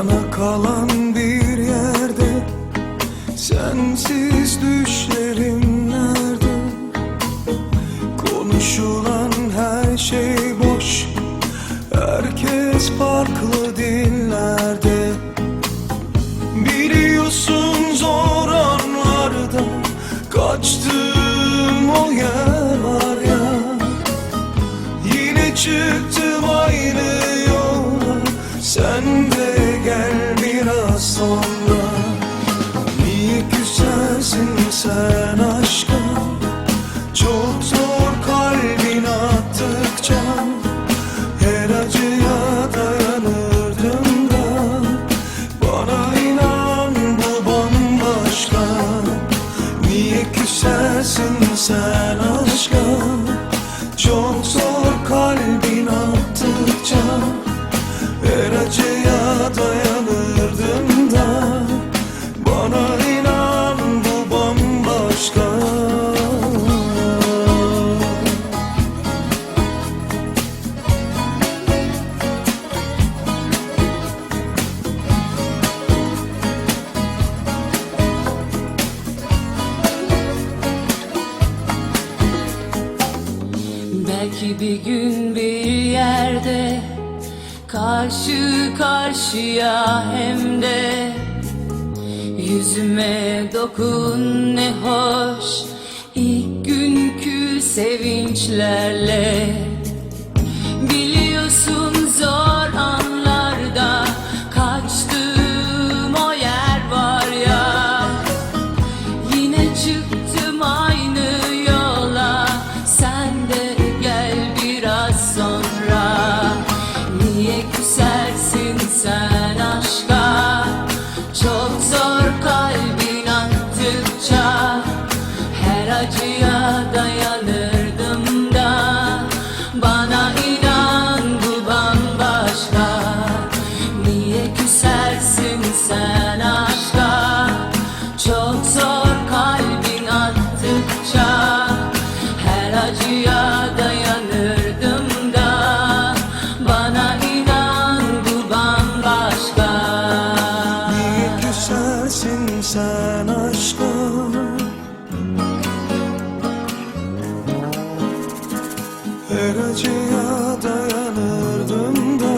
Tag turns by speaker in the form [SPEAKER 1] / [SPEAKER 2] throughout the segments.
[SPEAKER 1] Bana kalan bir yerde Sensiz düşlerim nerede? Konuşur De gel biraz sonra. Niye küsersin sen aşka Çok zor kalbin attıkça Her acıya dayanırdım da. Bana inan bu bambaşka. Niye küsersin sen aşka
[SPEAKER 2] Belki bir gün bir yerde Karşı karşıya hem de. Yüzüme dokun ne hoş ilk günkü sevinçlerle Her acıya dayanırdım da.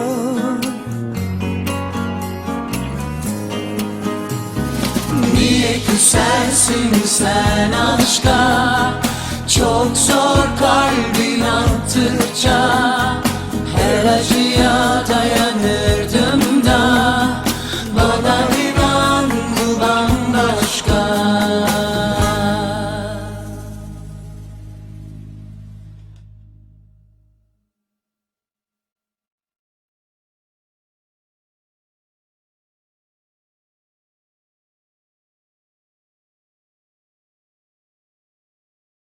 [SPEAKER 2] Niye küsersin sen aşka